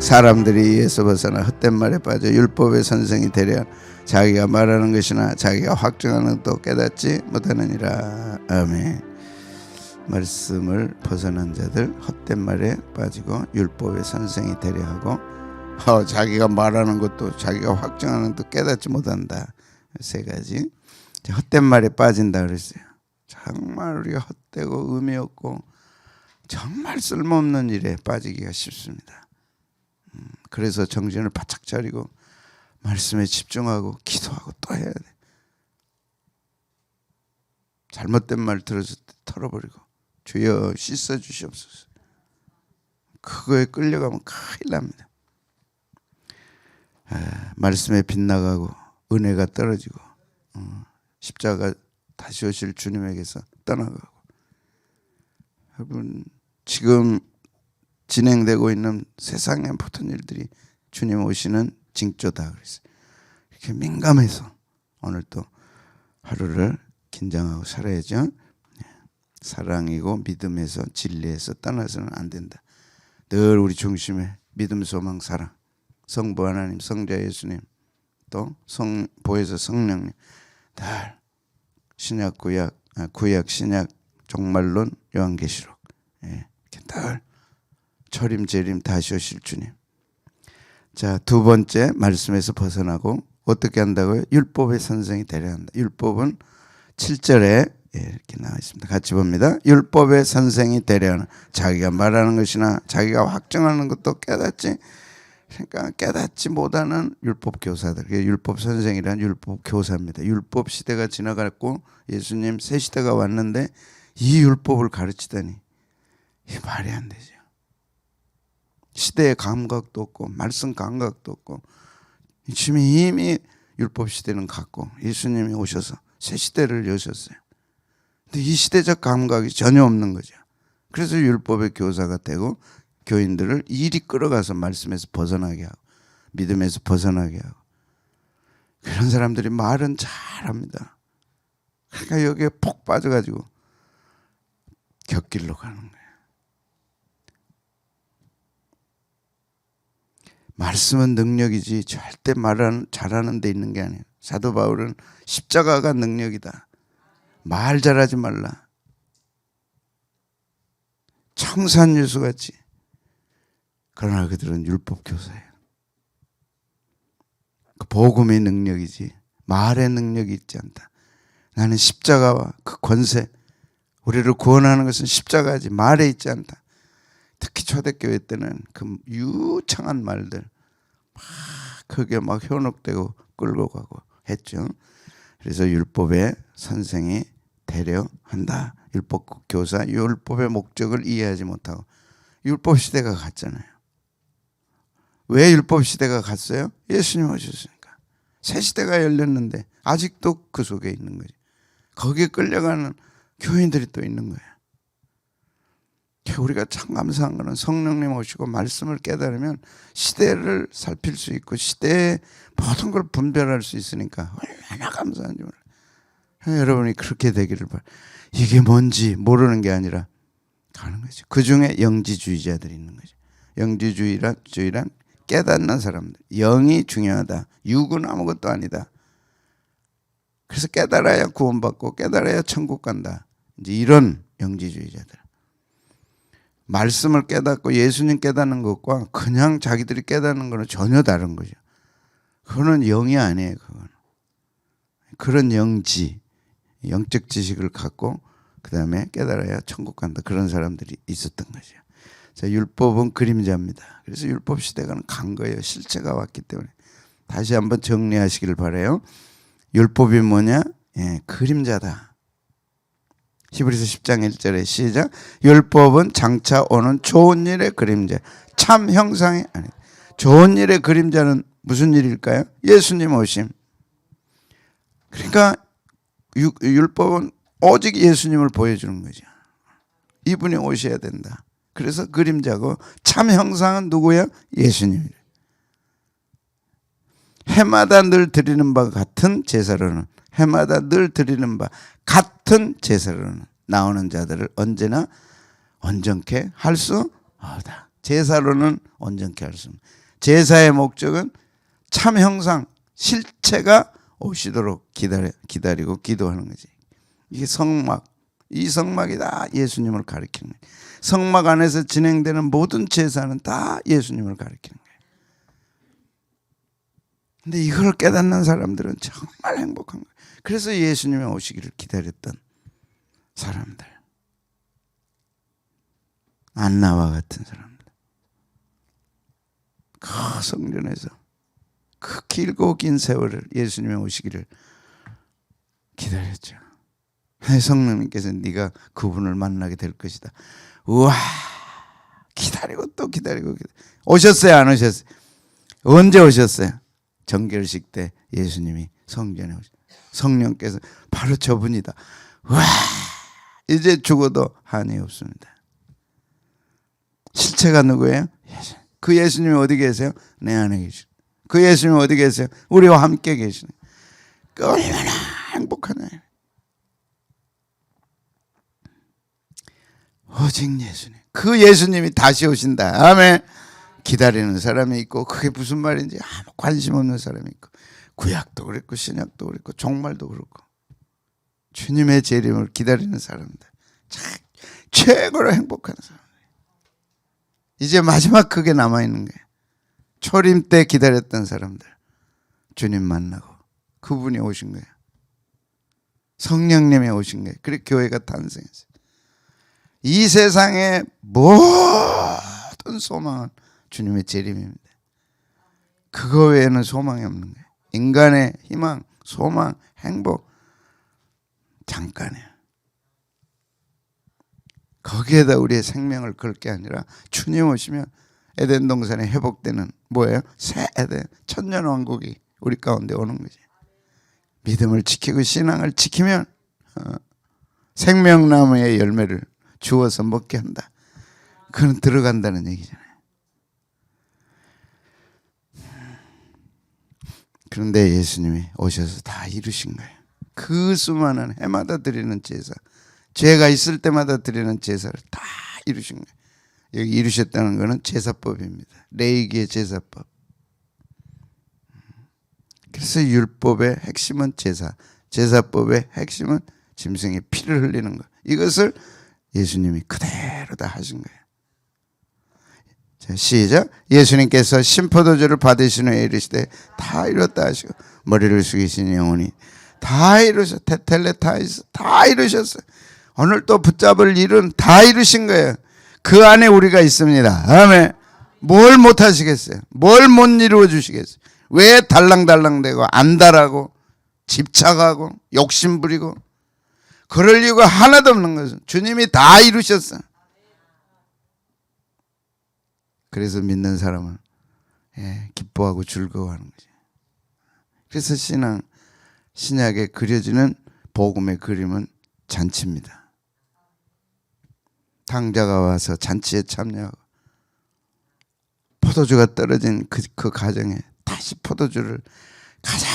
사람들이 이에서 벗어나 헛된 말에 빠져 율법의 선생이 되려 자기가 말하는 것이나 자기가 확증하는 것도 깨닫지 못하느니라. 아멘. 말씀을 벗어난 자들 헛된 말에 빠지고 율법의 선생이 되려 하고 어, 자기가 말하는 것도 자기가 확증하는 것도 깨닫지 못한다. 세 가지. 자, 헛된 말에 빠진다 그랬어요. 정말 우리가 헛되고 의미 없고 정말 쓸모없는 일에 빠지기가 쉽습니다. 음, 그래서 정신을 바짝 차리고 말씀에 집중하고 기도하고 또 해야 돼. 잘못된 말때 털어버리고 주여 씻어 주시옵소서. 그거에 끌려가면 큰일 납니다. 아, 말씀에 빗나가고 은혜가 떨어지고 어, 십자가 다시 오실 주님에게서 떠나가고 여러분 지금 진행되고 있는 세상의 모든 일들이 주님 오시는 징조다 그랬어요. 이렇게 민감해서 오늘 또 하루를 긴장하고 살아야죠. 네. 사랑이고 믿음에서 진리에서 떠나서는 안 된다. 늘 우리 중심에 믿음, 소망, 사랑, 성부 하나님, 성자 예수님, 또 성 보혜사 성령님, 늘 신약 구약 아, 구약 신약 종말론 요한계시록 예, 이렇게 늘 철임 재림 다시 오실 주님. 자 두 번째 말씀에서 벗어나고 어떻게 한다고요? 율법의 선생이 되려 한다. 율법은 7절에 예, 이렇게 나와 있습니다. 같이 봅니다. 율법의 선생이 되려 하는 자기가 말하는 것이나 자기가 확정하는 것도 깨닫지 그러니까 깨닫지 못하는 율법 교사들, 율법 선생이란 율법 교사입니다. 율법 시대가 지나갔고 예수님 새 시대가 왔는데 이 율법을 가르치다니 이 말이 안 되죠. 시대의 감각도 없고 말씀 감각도 없고 지금 이미 율법 시대는 갔고 예수님이 오셔서 새 시대를 여셨어요. 근데 이 시대적 감각이 전혀 없는 거죠. 그래서 율법의 교사가 되고 교인들을 일이 끌어가서 말씀에서 벗어나게 하고 믿음에서 벗어나게 하고 그런 사람들이 말은 잘합니다. 그러니까 여기에 폭 빠져가지고 곁길로 가는 거예요. 말씀은 능력이지 절대 말하는 잘하는 데 있는 게 아니에요. 사도 바울은 십자가가 능력이다. 말 잘하지 말라. 청산유수 같이. 그러나 그들은 율법 교사예요. 그 복음의 능력이지 말의 능력이 있지 않다. 나는 십자가와 그 권세 우리를 구원하는 것은 십자가지 말에 있지 않다. 특히 초대교회 때는 그 유창한 말들 막 그게 막 현혹되고 끌고 가고 했죠. 그래서 율법의 선생이 되려 한다. 율법 교사 율법의 목적을 이해하지 못하고 율법 시대가 갔잖아요. 왜 율법 시대가 갔어요? 예수님 오셨으니까. 새 시대가 열렸는데 아직도 그 속에 있는 거죠. 거기에 끌려가는 교인들이 또 있는 거예요. 우리가 참 감사한 거는 성령님 오시고 말씀을 깨달으면 시대를 살필 수 있고 시대의 모든 걸 분별할 수 있으니까 얼마나 감사한지 몰라요. 여러분이 그렇게 되기를 바. 이게 뭔지 모르는 게 아니라 가는 거죠. 그 중에 영지주의자들이 있는 거죠. 영지주의란 주의란 깨닫는 사람들. 영이 중요하다. 육은 아무것도 아니다. 그래서 깨달아야 구원받고 깨달아야 천국 간다. 이제 이런 영지주의자들. 말씀을 깨닫고 예수님 깨닫는 것과 그냥 자기들이 깨닫는 거는 전혀 다른 거죠. 그거는 영이 아니에요. 그건 그런 영지, 영적 지식을 갖고 그 다음에 깨달아야 천국 간다. 그런 사람들이 있었던 거죠. 자, 율법은 그림자입니다. 그래서 율법 시대가 간 거예요. 실체가 왔기 때문에 다시 한번 정리하시기를 바래요. 율법이 뭐냐? 예, 그림자다. 히브리서 10장 1절에 시작. 율법은 장차 오는 좋은 일의 그림자. 참 형상이 아니다. 좋은 일의 그림자는 무슨 일일까요? 예수님 오심. 그러니까 율법은 오직 예수님을 보여주는 거죠. 이분이 오셔야 된다. 그래서 그림자고 참 형상은 누구야? 예수님. 해마다 늘 드리는 바 같은 제사로는 해마다 늘 드리는 바 같은 제사로는 나오는 자들을 언제나 온전케 할 수 없다. 제사로는 온전케 할 수 없는. 제사의 목적은 참 형상 실체가 오시도록 기다려, 기다리고 기도하는 거지. 이게 성막. 이 성막이 다 예수님을 가리키는 거예요. 성막 안에서 진행되는 모든 제사는 다 예수님을 가리키는 거예요. 근데 이걸 깨닫는 사람들은 정말 행복한 거예요. 그래서 예수님이 오시기를 기다렸던 사람들. 안나와 같은 사람들. 그 성전에서 그 길고 긴 세월을 예수님이 오시기를 기다렸죠. 성령님께서 네가 그분을 만나게 될 것이다. 우와 기다리고 또 기다리고 기다리고. 오셨어요 안 오셨어요? 언제 오셨어요? 정결식 때 예수님이 성전에 오셨. 성령께서 바로 저분이다. 와 이제 죽어도 한이 없습니다. 실체가 누구예요? 예수. 그 예수님이 어디 계세요? 내 안에 계시. 그 예수님이 어디 계세요? 우리와 함께 계시는. 그 얼마나 행복하냐. 오직 예수님. 그 예수님이 다시 오신다. 아멘. 기다리는 사람이 있고 그게 무슨 말인지 아무 관심 없는 사람이 있고 구약도 그랬고 신약도 그랬고 종말도 그렇고 주님의 재림을 기다리는 사람들 참 최고로 행복한 사람. 이제 마지막 그게 남아 있는 거예요. 초림 때 기다렸던 사람들 주님 만나고 그분이 오신 거예요. 성령님이 오신 거예요. 그렇게 교회가 탄생했어요. 이 세상의 모든 소망은 주님의 재림입니다. 그거 외에는 소망이 없는 거예요. 인간의 희망, 소망, 행복 잠깐이에요. 거기에다 우리의 생명을 걸 게 아니라 주님 오시면 에덴 동산에 회복되는 뭐예요? 새 에덴 천년 왕국이 우리 가운데 오는 거지. 믿음을 지키고 신앙을 지키면 어, 생명나무의 열매를 주어서 먹게 한다. 그건 들어간다는 얘기잖아요. 그런데 예수님이 오셔서 다 이루신 거예요. 그 수많은 해마다 드리는 제사, 죄가 있을 때마다 드리는 제사를 다 이루신 거예요. 여기 이루셨다는 것은 제사법입니다. 레이기의 제사법. 그래서 율법의 핵심은 제사, 제사법의 핵심은 짐승의 피를 흘리는 것. 이것을 예수님이 그대로 다 하신 거예요. 자, 시작. 예수님께서 신포도주를 받으신 후에 이르시되 다 이뤘다 하시고 머리를 숙이신 영혼이 다 이루셨. 테텔레타이스 다 이루셨어요. 오늘 또 붙잡을 일은 다 이루신 거예요. 그 안에 우리가 있습니다. 아멘. 뭘 못 하시겠어요? 뭘 못 이루어 주시겠어요? 왜 달랑달랑대고 안달하고 집착하고 욕심 부리고 그럴 이유가 하나도 없는 것은 주님이 다 이루셨어. 그래서 믿는 사람은 예, 기뻐하고 즐거워하는 거지. 그래서 신앙 신약에 그려지는 복음의 그림은 잔치입니다. 당자가 와서 잔치에 참여하고 포도주가 떨어진 그, 그 가정에 다시 포도주를 가장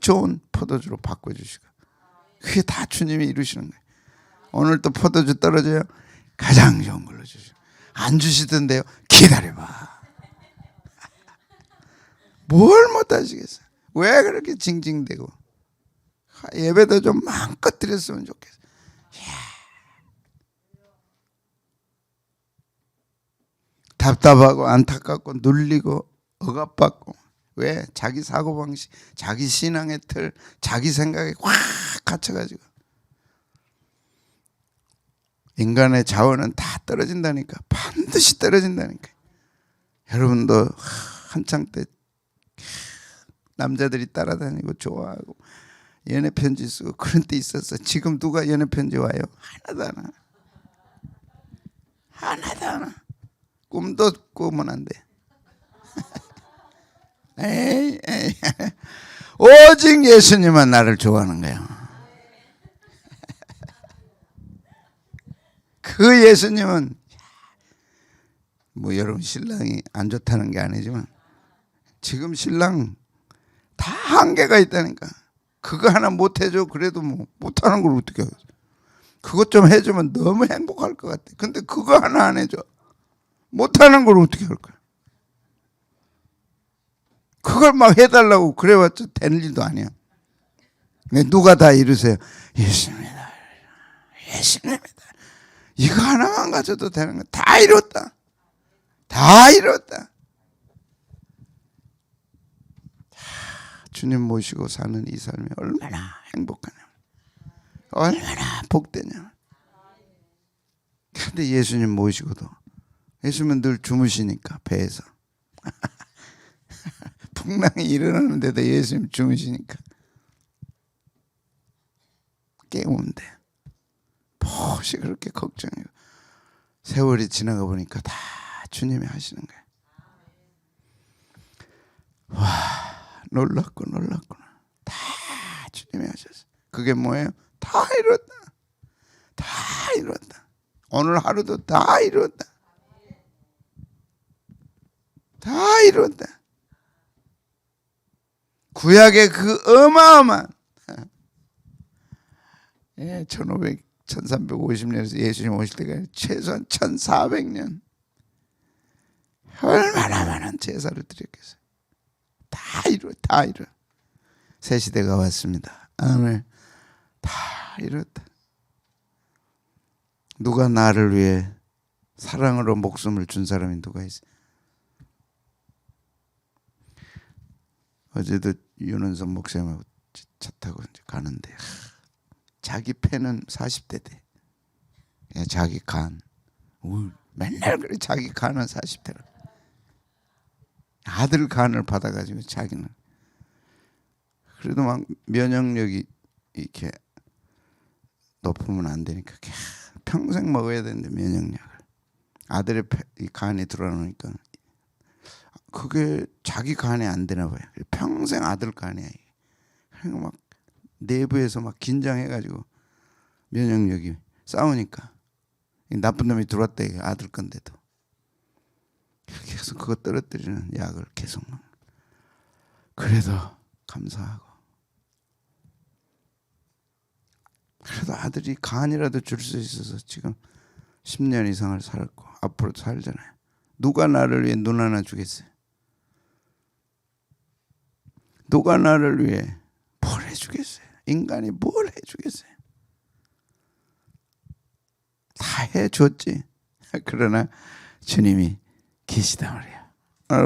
좋은 포도주로 바꿔주시고 그게 다 주님이 이루시는 거예요. 오늘 또 포도주 떨어져요. 가장 좋은 걸로 주시고 안 주시던데요. 기다려봐. 뭘 못하시겠어요? 왜 그렇게 징징대고 예배도 좀 마음껏 드렸으면 좋겠어. 답답하고 안타깝고 눌리고 억압받고 왜 자기 사고방식 자기 신앙의 틀 자기 생각에 확 갇혀가지고 인간의 자원은 다 떨어진다니까 반드시 떨어진다니까 여러분도 한창 때 남자들이 따라다니고 좋아하고 연애 편지 쓰고 그런 때 있었어 지금 누가 연애 편지 와요 하나도 안 와. 하나도 안 와. 꿈도 꾸면 안 돼. 에이, 에이. 오직 예수님만 나를 좋아하는 거예 그 예수님은 뭐 여러분 신랑이 안 좋다는 게 아니지만 지금 신랑 다 한계가 있다니까. 그거 하나 못 해줘 그래도 뭐 못하는 걸 어떻게 하겠어. 그것 좀 해주면 너무 행복할 것 같아. 근데 그거 하나 안 해줘. 못하는 걸 어떻게 할 거야? 그걸 막 해달라고 그래봤자 되는 일도 아니야. 누가 다 이루세요? 예수입니다. 예수입니다. 이거 하나만 가져도 되는 거 다 이뤘다. 다 이뤘다. 주님 모시고 사는 이 삶이 얼마나 행복하냐. 얼마나 복되냐. 근데 예수님 모시고도 예수님은 늘 주무시니까 배에서 풍랑이 일어나는데도 예수님 주무시니까 깨우면 돼. 무엇이 그렇게 걱정해요. 세월이 지나가 보니까 다 주님이 하시는 거예요. 와 놀랍고 놀랍구나. 다 주님이 하셨어. 그게 뭐예요? 다 이뤘다. 다 이뤘다. 오늘 하루도 다 이뤘다. 다 이뤘다. 구약의 그 어마어마한 예, 1500, 1350년에서 예수님 오실 때가 최소한 1400년 얼마나 많은 제사를 드렸겠어요. 다 이루어, 다 이루어. 새 시대가 왔습니다. 아멘. 다 이뤘다. 누가 나를 위해 사랑으로 목숨을 준 사람이 누가 있어? 어제도 윤은선 목사님하고 차 타고 이제 가는데 하, 자기 팬은 40대 돼. 야, 자기 간. 우, 맨날 그래 자기 간은 40대라. 아들 간을 받아가지고 자기는 그래도 막 면역력이 이렇게 높으면 안 되니까 평생 먹어야 되는데 면역력을 아들의 간이 들어오니까 그게 자기 간에 안 되나 봐요. 평생 아들 간이야. 그러니까 막 내부에서 막 긴장해가지고 면역력이 싸우니까 이 나쁜 놈이 들어왔다 이게 아들 건데도 계속 그거 떨어뜨리는 약을 계속. 그래도 감사하고 그래도 아들이 간이라도 줄 수 있어서 지금 10년 이상을 살았고 앞으로도 살잖아요. 누가 나를 위해 눈 하나 주겠어요? 누가 나를 위해 뭘 해주겠어요? 인간이 뭘 해주겠어요? 다 해줬지. 그러나 주님이 계시다 말이야.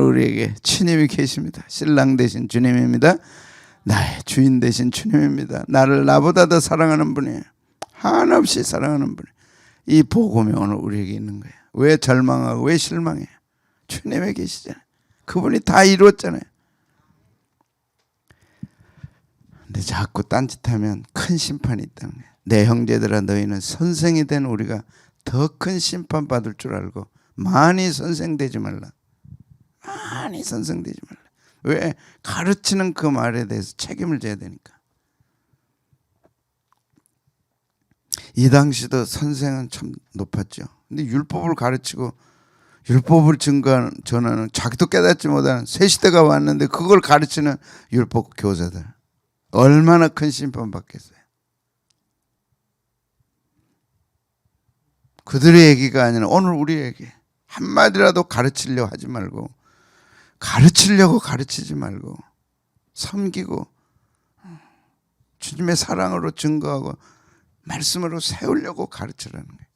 우리에게 주님이 계십니다. 신랑 대신 주님입니다. 나의 주인 대신 주님입니다. 나를 나보다 더 사랑하는 분이에요. 한없이 사랑하는 분이. 이 복음이 오늘 우리에게 있는 거예요. 왜 절망하고 왜 실망해요? 주님에 계시잖아요. 그분이 다 이루었잖아요. 근데 자꾸 딴짓하면 큰 심판이 있다는 거예요. 내 형제들아 너희는 선생이 된 우리가 더 큰 심판 받을 줄 알고 많이 선생되지 말라. 많이 선생되지 말라. 왜 가르치는 그 말에 대해서 책임을 져야 되니까. 이 당시도 선생은 참 높았죠. 근데 율법을 가르치고 율법을 증거하는 전하는 자기도 깨닫지 못하는 새 시대가 왔는데 그걸 가르치는 율법 교사들 얼마나 큰 심판 받겠어요. 그들의 얘기가 아니라 오늘 우리 얘기 한마디라도 가르치려고 하지 말고 가르치려고 가르치지 말고 섬기고 주님의 사랑으로 증거하고 말씀으로 세우려고 가르치라는 거예요.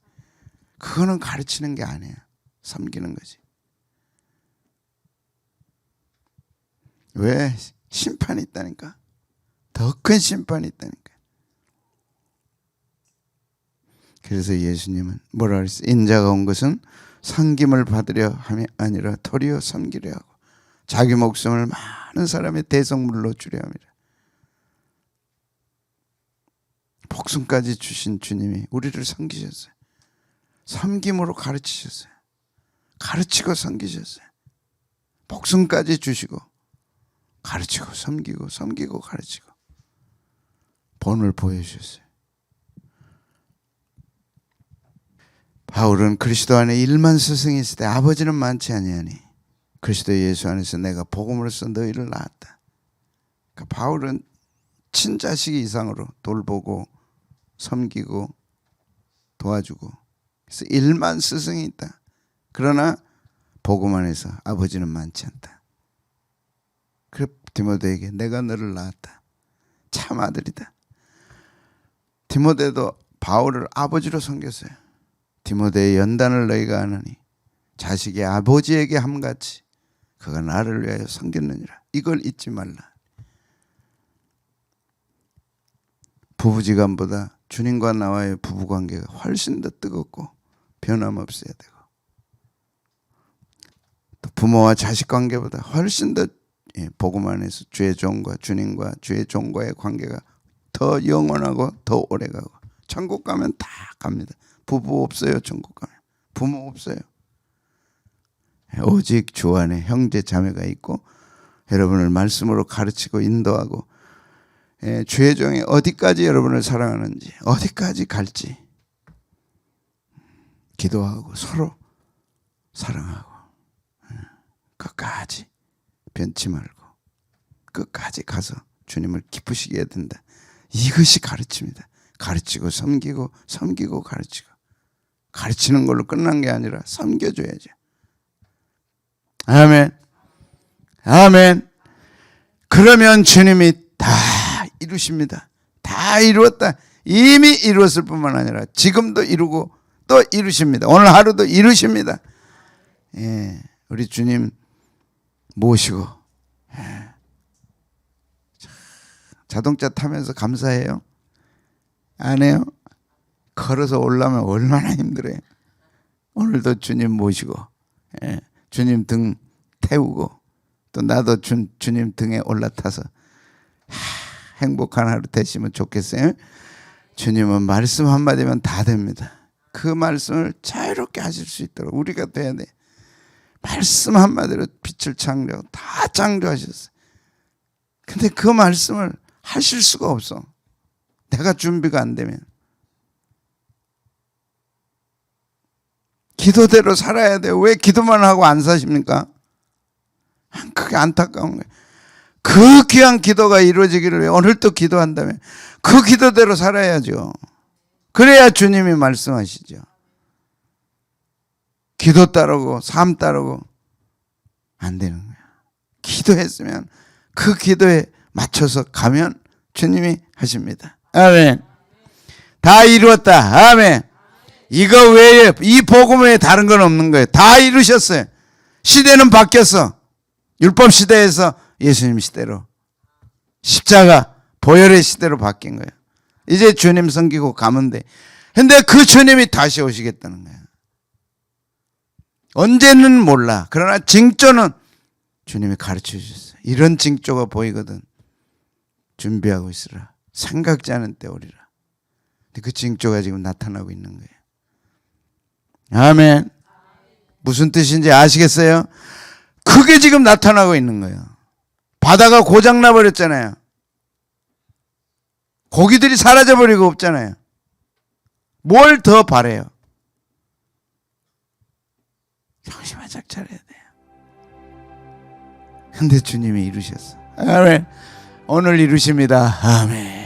그거는 가르치는 게 아니에요. 섬기는 거지. 왜 심판이 있다니까? 더 큰 심판이 있다니까. 그래서 예수님은 뭐라 그랬어요? 인자가 온 것은 섬김을 받으려 함이 아니라 도리어 섬기려 하고 자기 목숨을 많은 사람의 대성물로 주려 함이라. 복숭까지 주신 주님이 우리를 섬기셨어요. 섬김으로 가르치셨어요. 가르치고 섬기셨어요. 복숭까지 주시고 가르치고 섬기고 섬기고 가르치고 본을 보여주셨어요. 바울은 그리스도 안에 일만 스승이 있을 때 아버지는 많지 아니하니 그리스도 예수 안에서 내가 복음으로써 너희를 낳았다. 그러니까 바울은 친자식 이상으로 돌보고 섬기고 도와주고 그래서 일만 스승이 있다. 그러나 복음 안에서 아버지는 많지 않다. 그래 디모데에게 내가 너를 낳았다. 참 아들이다. 디모데도 바울을 아버지로 섬겼어요. 디모데의 연단을 너희가 아느니 자식의 아버지에게 함같이 그가 나를 위하여 섬겼느니라. 이걸 잊지 말라. 부부지간보다 주님과 나와의 부부 관계가 훨씬 더 뜨겁고 변함없어야 되고 또 부모와 자식 관계보다 훨씬 더 예, 복음 안에서 주의 종과 주님과 주의 종과의 관계가 더 영원하고 더 오래가고 천국 가면 다 갑니다. 부부 없어요 천국 가면 부모 없어요. 예, 오직 주 안에 형제 자매가 있고 여러분을 말씀으로 가르치고 인도하고 예, 주의 종이 어디까지 여러분을 사랑하는지 어디까지 갈지 기도하고 서로 사랑하고 예, 끝까지 변치 말고 끝까지 가서 주님을 기쁘시게 해야 된다. 이것이 가르칩니다. 가르치고 섬기고 섬기고 가르치고 가르치는 걸로 끝난 게 아니라 섬겨줘야죠. 아멘. 아멘. 그러면 주님이 다 이루십니다. 다 이루었다. 이미 이루었을 뿐만 아니라 지금도 이루고 또 이루십니다. 오늘 하루도 이루십니다. 예, 우리 주님 모시고 예. 자, 자동차 타면서 감사해요. 안 해요? 걸어서 올라면 얼마나 힘들어요. 오늘도 주님 모시고 예, 주님 등 태우고 또 나도 주, 주님 등에 올라타서 하, 행복한 하루 되시면 좋겠어요. 주님은 말씀 한마디면 다 됩니다. 그 말씀을 자유롭게 하실 수 있도록 우리가 돼야 돼. 말씀 한마디로 빛을 창조, 다 창조하셨어요. 근데 그 말씀을 하실 수가 없어. 내가 준비가 안 되면. 기도대로 살아야 돼요. 왜 기도만 하고 안 사십니까? 그게 안타까운 거예요. 그 귀한 기도가 이루어지기를 오늘도 기도한다면 그 기도대로 살아야죠. 그래야 주님이 말씀하시죠. 기도 따르고 삶 따르고 안 되는 거야. 기도했으면 그 기도에 맞춰서 가면 주님이 하십니다. 아멘. 다 이루었다. 아멘. 이거 외에 이 복음 외에 다른 건 없는 거예요. 다 이루셨어요. 시대는 바뀌었어. 율법 시대에서 예수님 시대로 십자가 보혈의 시대로 바뀐 거예요. 이제 주님 섬기고 가면 돼. 근데 그 주님이 다시 오시겠다는 거야. 언제는 몰라. 그러나 징조는 주님이 가르쳐 주셨어요. 이런 징조가 보이거든. 준비하고 있으라. 생각지 않은 때 오리라. 그 징조가 지금 나타나고 있는 거예요. 아멘. 무슨 뜻인지 아시겠어요? 그게 지금 나타나고 있는 거예요. 바다가 고장나 버렸잖아요. 고기들이 사라져 버리고 없잖아요. 뭘 더 바래요? 정신 바짝 차려야 돼요. 근데 주님이 이루셨어. 아멘. 오늘 이루십니다. 아멘.